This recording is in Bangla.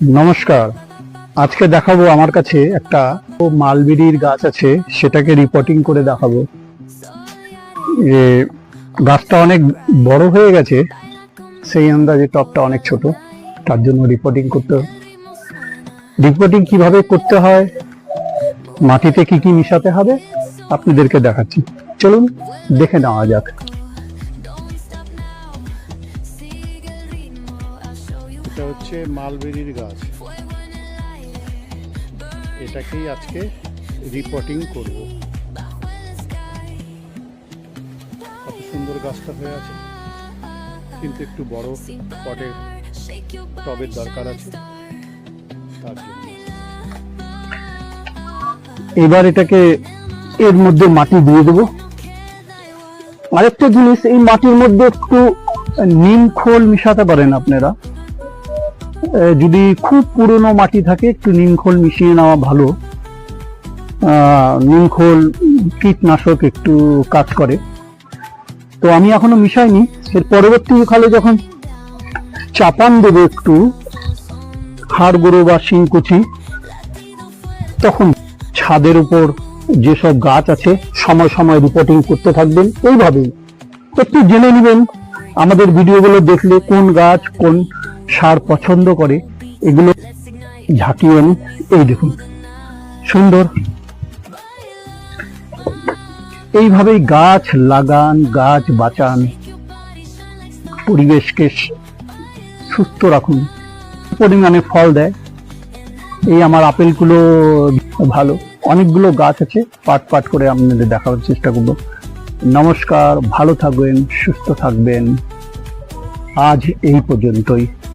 নমস্কার। আজকে দেখাবো আমার কাছে একটা মালবেরির গাছ আছে, সেটাকে রিপোর্টিং করে দেখাবো। যে গাছটা অনেক বড় হয়ে গেছে, সেই আন্দাজে টপটা অনেক ছোট, তার জন্য রিপোর্টিং করতে রিপোর্টিং কীভাবে করতে হয়, মাটিতে কি কি মিশাতে হবে, আপনাদেরকে দেখাচ্ছি। চলুন, দেখে নেওয়া যাক। এটা হচ্ছে মালবেরির গাছ। এটাকেই আজকে রিপোর্টিং করব। কত সুন্দর গাছটা হয়ে আছে। কিন্তু একটু বড় পটের টবের দরকার আছে। তার এবার এটাকে এর মধ্যে মাটি দিয়ে দেবো। আরেকটা জিনিস, এই মাটির মধ্যে একটু নিম খোল মিশাতে পারেন আপনারা। যদি খুব পুরনো মাটি থাকে, একটু নিমখোল মিশিয়ে নেওয়া ভালো। নিমখোল কীটনাশক একটু কাজ করে। তো আমি এখনও মিশাইনি। এর পরবর্তীকালে যখন চাপান দেবো একটু, হাড় গুঁড়ো বা শিংকুচি তখন ছাদের উপর যেসব গাছ আছে, সময় সময় রিপোর্টিং করতে থাকবেন। এইভাবেই। একটু জেনে নেবেন, আমাদের ভিডিওগুলো দেখলে কোন গাছ কোন সার পছন্দ করে, এগুলো ঝাঁকিয়ে আনি এই দেখুন, সুন্দর। এইভাবেই গাছ লাগান, গাছ বাঁচান, পরিবেশকে সুস্থ রাখুন, পরিমাণে ফল দেয়। এই আমার আপেলগুলো ভালো। অনেকগুলো গাছ আছে, পাট পাট করে আপনাদের দেখাবার চেষ্টা করব। নমস্কার, ভালো থাকবেন, সুস্থ থাকবেন। আজ এই পর্যন্তই।